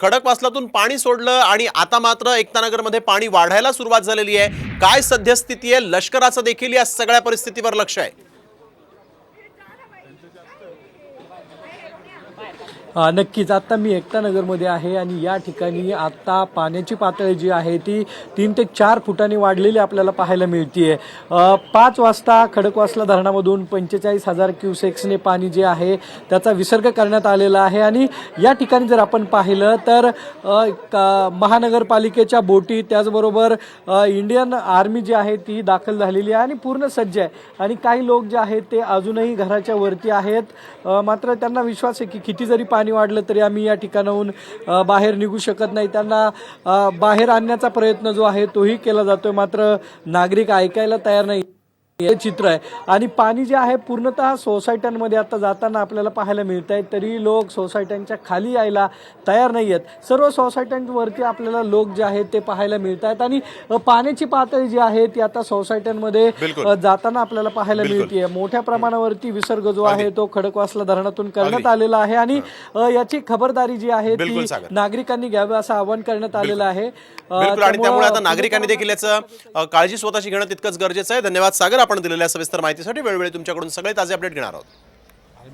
खडकवासलातून पाणी सोडलं आणि आता मात्र एकतानगरमध्ये पाणी वाढायला सुरुवात झालेली आहे. काय सद्यस्थिती आहे? लष्कराचं देखील या सगळ्या परिस्थितीवर लक्ष आहे. नक्कीच. आत्ता मी एकता नगरमध्ये आहे आणि या ठिकाणी आत्ता पाण्याची पातळी जी आहे ती तीन ते चार फुटांनी वाढलेली आपल्याला पाहायला मिळतीये. आहे पाच वाजता खडकवासला धरणामधून पंचेचाळीस हजार क्युसेक्सने पाणी जे आहे त्याचा विसर्ग करण्यात आलेला आहे आणि या ठिकाणी जर आपण पाहिलं तर महानगरपालिकेच्या बोटी त्याचबरोबर इंडियन आर्मी जी आहे ती दाखल झालेली आहे आणि पूर्ण सज्ज आहे. आणि काही लोक जे आहेत ते अजूनही घराच्या वरती आहेत. मात्र त्यांना विश्वास आहे की किती जरी पाणी वाढलं तरी आम्ही या ठिकाणाहून बाहेर निघू शकत नाही. त्यांना बाहेर आणण्याचा प्रयत्न जो आहे तोही केला जातोय. मात्र नागरिक ऐकायला तयार नाही. हे चित्र आहे. आणि पाणी जे आहे पूर्णतः सोसायट्यांमध्ये आता जाताना आपल्याला पाहायला मिळत आहे. तरी लोक सोसायट्यांच्या खाली यायला तयार नाही आहेत. सर्व सोसायट्यांवरती आपल्याला लोक जे आहेत ते पाहायला मिळत आहेत. आणि पाण्याची पातळी जी आहे ती आता सोसायट्यांमध्ये जाताना आपल्याला पाहायला मिळते मोठ्या प्रमाणावरती विसर्ग जो आहे तो खडकवासला धरणातून करण्यात आलेला आहे. आणि याची खबरदारी जी आहे ती. नागरिकांनी घ्यावी असं आवाहन करण्यात आलेलं आहे. आणि त्यामुळे आता नागरिकांनी देखील याचं काळजी स्वतःची घेणं तितकंच गरजेचं आहे. धन्यवाद सागर. आपण दिलेल्या सविस्तर माहितीसाठी वेळोवेळी तुमच्याकडून सगळे ताजे अपडेट घेणार आहोत.